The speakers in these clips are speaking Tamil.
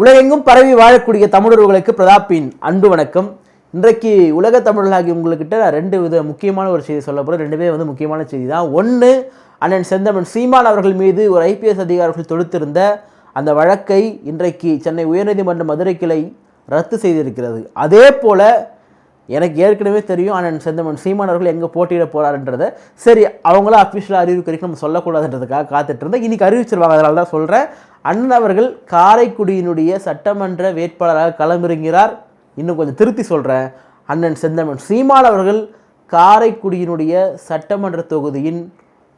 உலகெங்கும் பரவி வாழக்கூடிய தமிழர்களுக்கு பிரதாப்பின் அன்பு வணக்கம். இன்றைக்கு உலக தமிழர்களாகி உங்கள்கிட்ட நான் ரெண்டு வித முக்கியமான ஒரு செய்தி சொல்ல போகிறேன் ரெண்டுமே வந்து முக்கியமான செய்தி தான். ஒன்று அண்ணன் செந்தமன் சீமான் அவர்கள் மீது ஒரு ஐபிஎஸ் அதிகாரிகள் தொடுத்திருந்த அந்த வழக்கை இன்றைக்கு சென்னை உயர்நீதிமன்ற மதுரை கிளை ரத்து செய்திருக்கிறது. அதே போல எனக்கு ஏற்கனவே தெரியும் அண்ணன் செந்தமன் சீமான் அவர்கள் எங்கே போட்டியிட போகிறாருன்றத சரி அவங்கள அஃபிஷியலாக அறிவிக்கிறதுக்கு நம்ம சொல்லக்கூடாதுன்றதுக்காக காத்துட்டு இருந்தேன் இன்றைக்கி அறிவிச்சிருவாங்க அதனால தான் சொல்கிறேன் அண்ணன் அவர்கள் காரைக்குடியினுடைய சட்டமன்ற வேட்பாளராக களமிறங்கிறார் இன்னும் கொஞ்சம் திருத்தி சொல்கிறேன் அண்ணன் செந்தமன் சீமான் அவர்கள் காரைக்குடியினுடைய சட்டமன்ற தொகுதியின்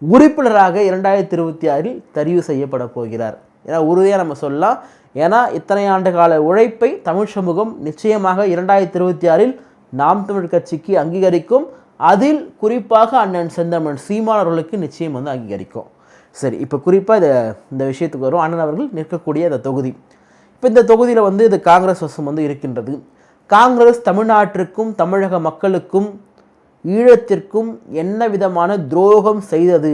உறுப்பினராக இரண்டாயிரத்தி இருபத்தி ஆறில் தெரிவு செய்யப்பட போகிறார். ஏன்னா உறுதியாக நம்ம சொல்லலாம். ஏன்னா இத்தனை ஆண்டு கால உழைப்பை தமிழ் சமூகம் நிச்சயமாக இரண்டாயிரத்தி இருபத்தி ஆறில் நாம் தமிழ் கட்சிக்கு அங்கீகரிக்கும். அதில் குறிப்பாக அண்ணன் செந்தமன் சீமான் அவர்களுக்கு நிச்சயம் வந்து அங்கீகரிக்கும். சரி இப்போ குறிப்பாக இதை இந்த விஷயத்துக்கு வரும் அண்ணன் அவர்கள் நிற்கக்கூடிய இந்த தொகுதி. இப்போ இந்த தொகுதியில் வந்து இது காங்கிரஸ் வசம் வந்து இருக்கின்றது. காங்கிரஸ் தமிழ்நாட்டிற்கும் தமிழக மக்களுக்கும் ஈழத்திற்கும் என்ன விதமான துரோகம் செய்தது?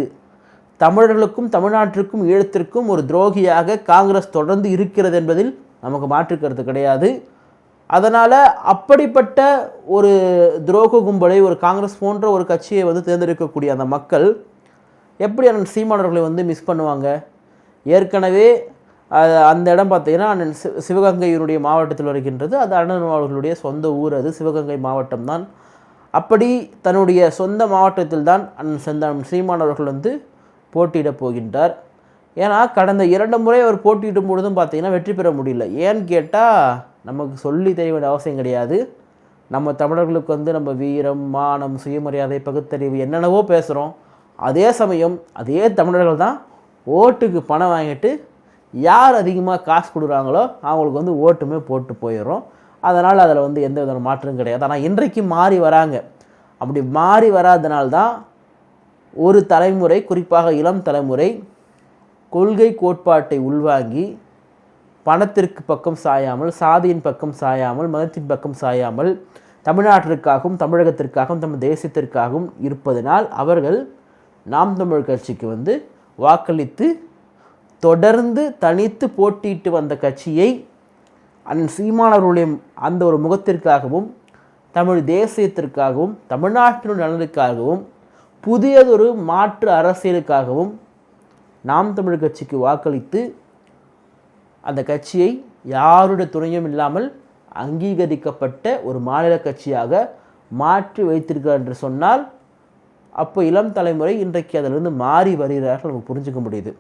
தமிழர்களுக்கும் தமிழ்நாட்டிற்கும் ஈழத்திற்கும் ஒரு துரோகியாக காங்கிரஸ் தொடர்ந்து இருக்கிறது என்பதில் நமக்கு மாற்றுக்கிறது கிடையாது. அதனால் அப்படிப்பட்ட ஒரு துரோக கும்பலை ஒரு காங்கிரஸ் போன்ற ஒரு கட்சியை வந்து தேர்ந்தெடுக்கக்கூடிய அந்த மக்கள் எப்படி அண்ணன் சீமானவர்களை வந்து மிஸ் பண்ணுவாங்க? ஏற்கனவே அந்த இடம் பார்த்தீங்கன்னா அண்ணன் சி சிவகங்கையினுடைய மாவட்டத்தில் வருகின்றது. அது அண்ணன் அவர்களுடைய சொந்த ஊர். அது சிவகங்கை மாவட்டம் தான். அப்படி தன்னுடைய சொந்த மாவட்டத்தில் தான் அண்ணன் செந்தன் சீமான் அவர்கள் வந்து போட்டியிடப் போகின்றார். ஏன்னா கடந்த இரண்டு முறை அவர் போட்டியிடும் பொழுதும் பார்த்தீங்கன்னா வெற்றி பெற முடியல. ஏன்னு கேட்டால் நமக்கு சொல்லி தெரிய வேண்டிய அவசியம் கிடையாது. நம்ம தமிழர்களுக்கு வந்து நம்ம வீரம் மானம் சுயமரியாதை பகுத்தறிவு என்னென்னவோ பேசுகிறோம் அதே சமயம் அதே தமிழர்கள் தான் ஓட்டுக்கு பணம் வாங்கிட்டு யார் அதிகமாக காசு கொடுக்குறாங்களோ அவங்களுக்கு வந்து ஓட்டுமே போட்டு போயிடுறோம். அதனால் அதில் வந்து எந்த விதமான மாற்றமும் கிடையாது. ஆனால் இன்றைக்கு மாறி வராங்க. அப்படி மாறி வராதனால்தான் ஒரு தலைமுறை குறிப்பாக இளம் தலைமுறை கொள்கை கோட்பாட்டை உள்வாங்கி பணத்திற்கு பக்கம் சாயாமல் சாதியின் பக்கம் சாயாமல் மதத்தின் பக்கம் சாயாமல் தமிழ்நாட்டிற்காகவும் தமிழகத்திற்காகவும் தமிழ் தேசத்திற்காகவும் இருப்பதனால் அவர்கள் நாம் தமிழ் கட்சிக்கு வந்து வாக்களித்து தொடர்ந்து தனித்து போட்டியிட்டு வந்த கட்சியை அண்ணன் சீமானவர்களுடைய அந்த ஒரு முகத்திற்காகவும் தமிழ் தேசியத்திற்காகவும் தமிழ்நாட்டின் நலனுக்காகவும் புதியதொரு மாற்று அரசியலுக்காகவும் நாம் தமிழ் கட்சிக்கு வாக்களித்து அந்த கட்சியை யாருடைய துணையும் இல்லாமல் அங்கீகரிக்கப்பட்ட ஒரு மாநில கட்சியாக மாற்றி வைத்திருக்கிறார் என்று சொன்னால் அப்போ இளம் தலைமுறை இன்றைக்கு அதிலிருந்து மாறி வருகிறார்கள் நம்ம புரிஞ்சுக்க முடியுது.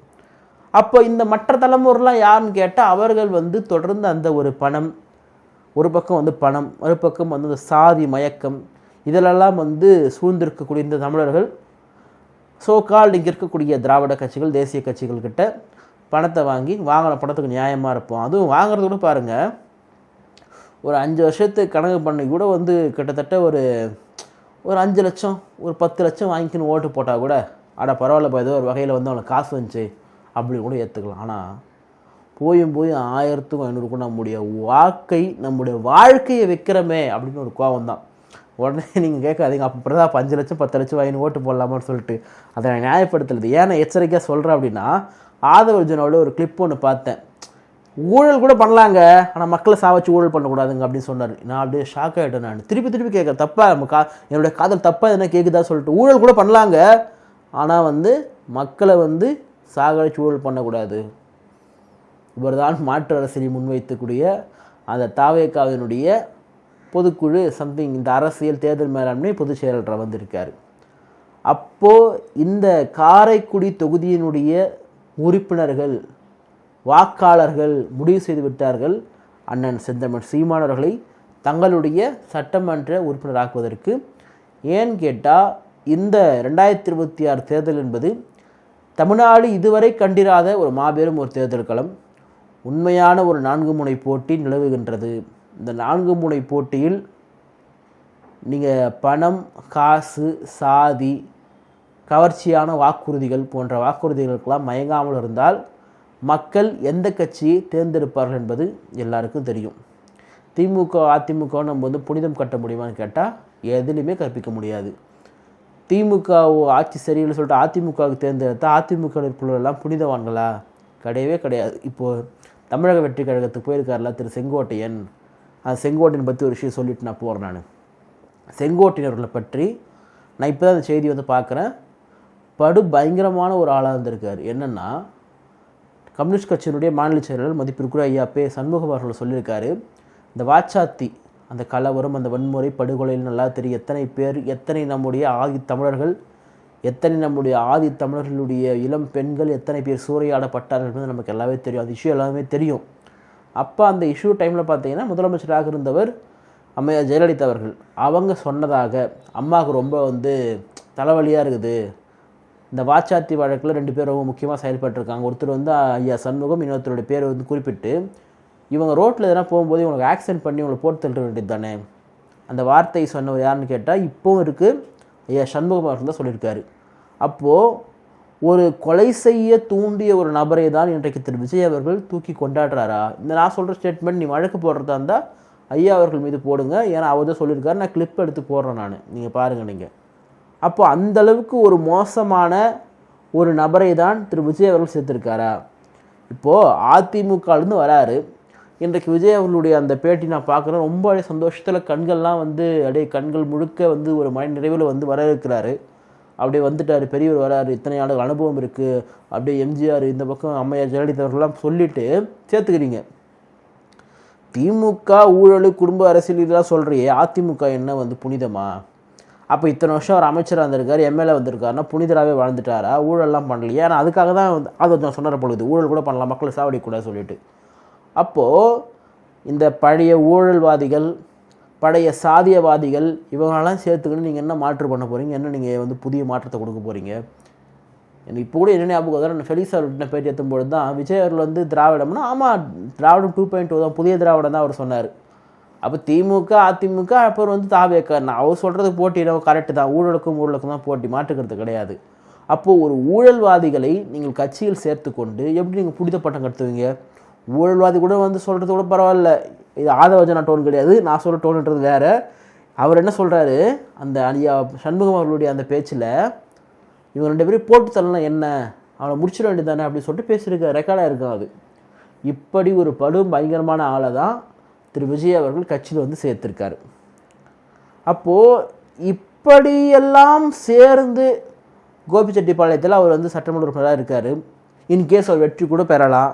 அப்போ இந்த மற்ற தலைமுறைலாம் யாருன்னு கேட்டால் அவர்கள் வந்து தொடர்ந்து அந்த ஒரு பணம் ஒரு பக்கம் வந்து பணம் ஒரு பக்கம் வந்து அந்த சாதி மயக்கம் இதிலெல்லாம் வந்து சூழ்ந்திருக்கக்கூடிய இந்த தமிழர்கள் சோகால் இங்கே இருக்கக்கூடிய திராவிட கட்சிகள் தேசிய கட்சிகள் கிட்ட பணத்தை வாங்கி வாங்கின பணத்துக்கு நியாயமாக இருப்போம். அதுவும் வாங்குறது கூட பாருங்கள் ஒரு அஞ்சு வருஷத்துக்கு கணக்கு பண்ணி கூட வந்து கிட்டத்தட்ட ஒரு ஒரு அஞ்சு லட்சம் ஒரு பத்து லட்சம் வாங்கிக்கின்னு ஓட்டு போட்டால் கூட அட பரவாயில்லப்பா ஏதோ ஒரு வகையில் வந்து அவனுக்கு காசு வந்துச்சு அப்படி கூட ஏற்றுக்கலாம் ஆனால் போயும் போய் ஆயிரத்துக்கும் ஐநூறுக்கும் நம்முடைய வாக்கை நம்முடைய வாழ்க்கையை வைக்கிறமே அப்படின்னு ஒரு கோபம் தான் உடனே நீங்கள் கேட்காதீங்க அப்போ தான் அஞ்சு லட்சம் பத்து லட்சம் வாங்கி ஓட்டு போடலாமான்னு சொல்லிட்டு அதை நான் நியாயப்படுத்துறது ஏன்னா எச்சரிக்கையாக சொல்கிறேன் அப்படின்னா ஆதவர்ஜனோட ஒரு கிளிப் ஒன்று பார்த்தேன். ஊழல் கூட பண்ணலாங்க. ஆனால் மக்களை சாவச்சு ஊழல் பண்ணக்கூடாதுங்க அப்படின்னு சொன்னார். நான் அப்படியே ஷாக் ஆகிட்டேன் நான். திருப்பி திருப்பி கேட்குறேன் தப்பாக நம்ம கா என்னுடைய காதல் தப்பாக என்ன கேட்குதா சொல்லிட்டு. ஊழல் கூட பண்ணலாங்க. ஆனால் வந்து மக்களை வந்து சாகடிச்சு ஊழல் பண்ணக்கூடாது. இவர் தான் மாற்று அரசியலை முன்வைத்தக்கூடிய அந்த தாவேக்காவினுடைய பொதுக்குழு சம்திங் இந்த அரசியல் தேர்தல் மேலாண்மை பொதுச் செயலாளராக வந்திருக்கார். அப்போது இந்த காரைக்குடி தொகுதியினுடைய உறுப்பினர்கள் வாக்காளர்கள் முடிவு செய்து விட்டார்கள். அண்ணன் செந்தமன் சீமானவர்களை தங்களுடைய சட்டமன்ற உறுப்பினராக்குவதற்கு. ஏன் கேட்டால் இந்த ரெண்டாயிரத்தி இருபத்தி ஆறு தேர்தல் என்பது தமிழ்நாடு இதுவரை கண்டிராத ஒரு மாபெரும் ஒரு தேர்தல் களம். உண்மையான ஒரு நான்கு முனை போட்டி நிலவுகின்றது. இந்த நான்கு முனை போட்டியில் நீங்கள் பணம் காசு சாதி கவர்ச்சியான வாக்குறுதிகள் போன்ற வாக்குறுதிகளுக்கெல்லாம் மயங்காமல் இருந்தால் மக்கள் எந்த கட்சியை தேர்ந்தெடுப்பார்கள் என்பது எல்லாருக்கும் தெரியும். திமுக அதிமுக நம்ம வந்து புனிதம் கட்ட முடியுமான்னு கேட்டால் எதுலையுமே கற்பிக்க முடியாது. திமுக ஆட்சி சரியில்லை சொல்லிட்டு அதிமுகவுக்கு தேர்ந்தெடுத்தால் அதிமுக உறுப்பினர்கள் புனிதவான்களா? கிடையவே கிடையாது. இப்போது தமிழக வெற்றி கழகத்துக்கு போயிருக்காருல திரு செங்கோட்டையன். அந்த செங்கோட்டையன் பற்றி ஒரு விஷயம் சொல்லிட்டு நான் போகிறேன் நான். செங்கோட்டையினர்களை பற்றி நான் இப்போ தான் அந்த செய்தி வந்து பார்க்குறேன். படு பயங்கரமான ஒரு ஆளாக இருந்திருக்கார். என்னென்னா கம்யூனிஸ்ட் கட்சியினுடைய மாநில செயலாளர் மதிப்பிற்குரிய ஐயா பே சண்முகம் அவர்கள் சொல்லியிருக்காரு இந்த வாச்சாத்தி அந்த கலவரம் அந்த வன்முறை படுகொலையில் நல்லா தெரியும். எத்தனை பேர் எத்தனை நம்முடைய ஆதி தமிழர்கள் எத்தனை நம்முடைய ஆதி தமிழர்களுடைய இளம் பெண்கள் எத்தனை பேர் சூறையாடப்பட்டார்கள் என்பது நமக்கு எல்லாமே தெரியும். அந்த இஷ்யூ எல்லாமே தெரியும். அப்போ அந்த இஷ்யூ டைமில் பார்த்தீங்கன்னா முதலமைச்சராக இருந்தவர் அம்மையா ஜெயலலிதா அவர்கள். அவங்க சொன்னதாக அம்மாவுக்கு ரொம்ப வந்து தலைவலியாக இருக்குது. இந்த வாச்சாத்தி வழக்கில் ரெண்டு பேர் ரொம்ப முக்கியமாக செயல்பட்டுருக்காங்க. ஒருத்தர் வந்து ஐயா சண்முகம் இன்னொருத்தருடைய பேர் வந்து குறிப்பிட்டு இவங்க ரோட்டில் எதனா போகும்போது இவங்களுக்கு ஆக்சிடென்ட் பண்ணி இவங்களை போட்டு தள்ள வேண்டியது தானே? அந்த வார்த்தை சொன்னவர் யாருன்னு கேட்டால் இப்போவும் இருக்குது ஐயா சண்முகம் அவர்கள் தான் சொல்லியிருக்காரு. அப்போது ஒரு கொலை செய்ய தூண்டிய ஒரு நபரை தான் இன்றைக்கு திரு. விஜய் அவர்கள் தூக்கி கொண்டாடுறாரா? இந்த நான் சொல்கிற ஸ்டேட்மெண்ட் நீ வழக்கு போடுறதா இருந்தால் ஐயா அவர்கள் மீது போடுங்க. ஏன்னா அவர் தான் சொல்லியிருக்காரு. நான் கிளிப் எடுத்து போடுறேன் நான். நீங்கள் பாருங்கள் நீங்கள் அப்போ அந்த அளவுக்கு ஒரு மோசமான ஒரு நபரை தான் திரு விஜய் அவர்கள் சேர்த்துருக்காரா? இப்போது அதிமுகலேருந்து வராரு. இன்றைக்கு விஜய் அவர்களுடைய அந்த பேட்டி நான் பார்க்குறேன். ரொம்ப சந்தோஷத்தில் கண்கள்லாம் வந்து அப்படியே கண்கள் முழுக்க வந்து ஒரு மன நிறைவில் வந்து வர இருக்கிறாரு அப்படியே வந்துட்டார் பெரியவர் வராரு. இத்தனை ஆண்டு அனுபவம் இருக்குது அப்படியே எம்ஜிஆர் இந்த பக்கம் அம்மையார் ஜெயலலிதா அவர்கள்லாம் சேர்த்துக்கிறீங்க. திமுக ஊழல் குடும்ப அரசியல் இதெல்லாம் சொல்கிறியே அதிமுக என்ன வந்து புனிதமா? அப்போ இத்தனை வருஷம் அவர் அமைச்சராக இருந்திருக்காரு எம்எல்ஏ வந்திருக்காருன்னா புனிதராகவே வாழ்ந்துட்டாரா? ஊழல்லாம் பண்ணலையே? ஆனால் அதுக்காக தான் வந்து அது நான் சொன்ன பொழுது ஊழல் கூட பண்ணலாம் மக்களை சாவடிக்கூடாது சொல்லிட்டு. அப்போது இந்த பழைய ஊழல்வாதிகள் பழைய சாதியவாதிகள் இவங்களெல்லாம் சேர்த்துக்கிட்டு நீங்கள் என்ன மாற்று பண்ண போகிறீங்க என்ன நீங்கள் வந்து புதிய மாற்றத்தை கொடுக்க போகிறீங்க எனக்கு இப்போ கூட என்ன ஞாபகம் வருது நான் ஃபெலிக்ஸ் அவர்கிட்ட பேட்டி எத்தும்பொழுது தான் விஜய் அவர்கள் வந்து திராவிடம்னா ஆமாம் திராவிடம் டூ பாயிண்ட் டூ தான் புதிய திராவிடம் தான் அவர் சொன்னார். அப்போ திமுக அதிமுக அப்புறம் வந்து தாவேக்க. நான் அவர் சொல்கிறது போட்டி நம்ம கரெக்டு தான். ஊழலுக்கும் ஊழலுக்கும் தான் போட்டி. மாற்றுக்கிறது கிடையாது. அப்போது ஒரு ஊழல்வாதிகளை நீங்கள் கட்சியில் சேர்த்து கொண்டு எப்படி நீங்கள் புனித பட்டம் கட்டுவீங்க? ஊழல்வாதி கூட வந்து சொல்கிறது கூட பரவாயில்ல. இது ஆதவஜனா டோன் கிடையாது. நான் சொல்கிற டோன்ன்றது வேறு. அவர் என்ன சொல்கிறாரு அந்த ஐயா சண்முகம் அவர்களுடைய அந்த பேச்சில் இவங்க ரெண்டு பேரும் போட்டு தள்ளலாம் என்ன? அவனை முடிச்சிட வேண்டியதானே அப்படின்னு சொல்லிட்டு பேசியிருக்க ரெக்கார்டாக இருக்கும் அது இப்படி ஒரு படும் பயங்கரமான ஆளை தான் திரு. விஜய் அவர்கள் கட்சியில் வந்து சேர்த்துருக்காரு. அப்போது இப்படியெல்லாம் சேர்ந்து கோபிச்செட்டிப்பாளையத்தில் அவர் வந்து சட்டமன்ற உறுப்பினராக இருக்கார். இன்கேஸ் அவர் வெற்றி கூட பெறலாம்.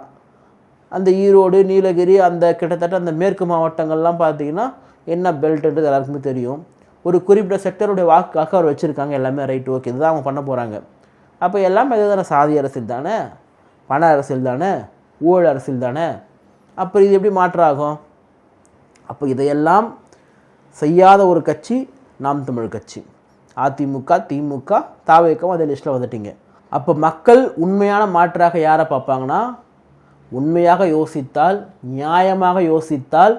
அந்த ஈரோடு நீலகிரி அந்த கிட்டத்தட்ட அந்த மேற்கு மாவட்டங்கள்லாம் பார்த்தீங்கன்னா என்ன பெல்ட்டுன்றது எல்லாருக்குமே தெரியும். ஒரு குறிப்பிட்ட செக்டருடைய வாக்குக்காக அவர் வச்சுருக்காங்க எல்லாமே ரைட் ஓகே இதுதான் அவங்க பண்ண போகிறாங்க அப்போ எல்லாமே இதுதானே சாதி அரசியல் தானே பண அரசியல் தானே ஊழல் அரசியல் தானே. அப்புறம் இது எப்படி மாற்றாகும்? அப்போ இதையெல்லாம் செய்யாத ஒரு கட்சி நாம் தமிழ் கட்சி. அதிமுக திமுக தாவேக்கம் அதே லிஸ்ட்டில் வந்துட்டீங்க. அப்போ மக்கள் உண்மையான மாற்றாக யாரை பார்ப்பாங்கன்னா? உண்மையாக யோசித்தால் நியாயமாக யோசித்தால்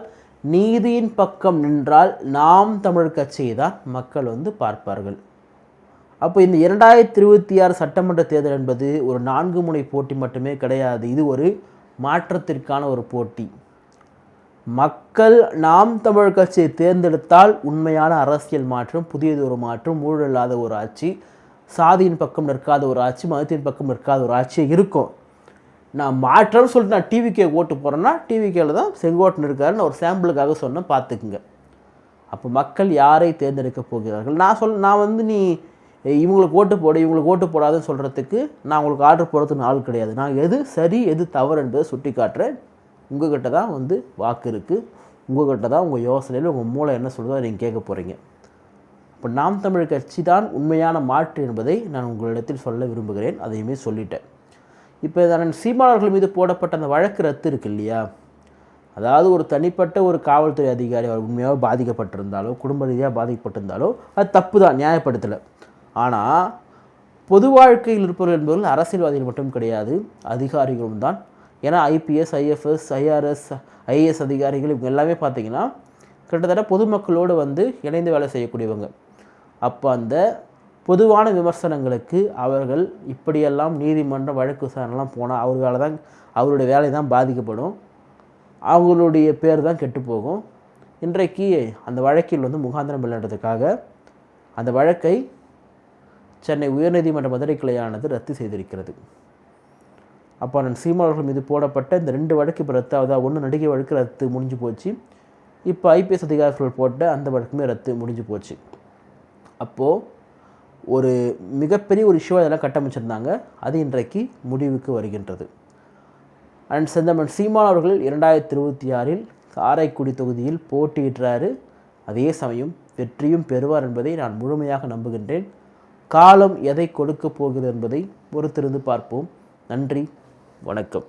நீதியின் பக்கம் நின்றால் நாம் தமிழ் கட்சியை தான் மக்கள் வந்து பார்ப்பார்கள். அப்போ இந்த இரண்டாயிரத்தி இருபத்தி ஆறு சட்டமன்ற தேர்தல் என்பது ஒரு நான்கு முனை போட்டி மட்டுமே கிடையாது. இது ஒரு மாற்றத்திற்கான ஒரு போட்டி. மக்கள் நாம் தமிழ் கட்சியை தேர்ந்தெடுத்தால் உண்மையான அரசியல் மாற்றம் புதியது ஒரு மாற்றம் ஊழல் இல்லாத ஒரு ஆட்சி சாதியின் பக்கம் நிற்காத ஒரு ஆட்சி மதத்தின் பக்கம் நிற்காத ஒரு ஆட்சி இருக்கும். நான் மாற்றம்னு சொல்லிட்டு நான் டிவிக்கே ஓட்டு போகிறேன்னா டிவிக்கேல தான் செங்கோட்டன் இருக்காருன்னு ஒரு சாம்பிளுக்காக சொன்னேன் பார்த்துக்குங்க. அப்போ மக்கள் யாரை தேர்ந்தெடுக்க போகிறார்கள்? நான் சொல் நான் வந்து நீ இவங்களுக்கு ஓட்டு போடு இவங்களுக்கு ஓட்டு போடாதுன்னு சொல்கிறதுக்கு நான் உங்களுக்கு ஆர்டர் போடுறதுக்கு ஆள் கிடையாது. நான் எது சரி எது தவறு என்பதை சுட்டி காட்டுறேன் உங்ககிட்ட தான் வந்து வாக்கு இருக்குது உங்ககிட்ட தான் உங்கள் யோசனையில் உங்கள் மூளை என்ன சொல்லுதோ அதை நீங்கள் கேட்க போகிறீங்க இப்போ நாம் தமிழ் கட்சி தான் உண்மையான மாற்று என்பதை நான் உங்களிடத்தில் சொல்ல விரும்புகிறேன். அதையுமே சொல்லிட்டேன். இப்போ நான் சீமானவர்கள் மீது போடப்பட்ட அந்த வழக்கு ரத்து இருக்கு இல்லையா? அதாவது ஒரு தனிப்பட்ட ஒரு காவல்துறை அதிகாரி அவர் உண்மையாக பாதிக்கப்பட்டிருந்தாலோ குடும்ப ரீதியாக பாதிக்கப்பட்டிருந்தாலோ அது தப்பு தான் நியாயப்படுத்தலை. ஆனால் பொது வாழ்க்கையில் இருப்பவர்கள் என்பவர்கள் அரசியல்வாதிகள் மட்டும் கிடையாது அதிகாரிகளும் தான் ஏன்னா ஐபிஎஸ் ஐஎஃப்எஸ் ஐஆர்எஸ் ஐஏஎஸ் அதிகாரிகள் இவங்க எல்லாமே பார்த்தீங்கன்னா கிட்டத்தட்ட பொதுமக்களோடு வந்து இணைந்து வேலை செய்யக்கூடியவங்க. அப்போ அந்த பொதுவான விமர்சனங்களுக்கு அவர்கள் இப்படியெல்லாம் நீதிமன்ற வழக்கு விசாரணைலாம் போனால் அவர் வேலை தான் அவருடைய வேலை தான் பாதிக்கப்படும். அவங்களுடைய பேர் தான் கெட்டு போகும். இன்றைக்கு அந்த வழக்கில் வந்து முகாந்திரம் விளையாடுறதுக்காக அந்த வழக்கை சென்னை உயர்நீதிமன்ற மதுரை கிளையானது ரத்து செய்திருக்கிறது. அப்போ நான் சீமான் மீது போடப்பட்ட இந்த ரெண்டு வழக்கு இப்போ ரத்து ஆகுதா ஒன்று நடிகை வழக்கு ரத்து முடிஞ்சு போச்சு. இப்போ ஐபிஎஸ் அதிகாரிகள் போட்ட அந்த வழக்குமே ரத்து முடிஞ்சு போச்சு. அப்போது ஒரு மிகப்பெரிய ஒரு இஷ்யூ அதெல்லாம் கட்டமைச்சிருந்தாங்க. அது இன்றைக்கு முடிவுக்கு வருகின்றது. அண்ட் செந்தமன் சீமான் அவர்கள் இரண்டாயிரத்தி இருபத்தி ஆறில் காரைக்குடி தொகுதியில் போட்டியிடுறாரு. அதே சமயம் வெற்றியும் பெறுவார் என்பதை நான் முழுமையாக நம்புகின்றேன். காலம் எதை கொடுக்க போகிறது என்பதை பொறுத்திருந்து பார்ப்போம். நன்றி. வணக்கம்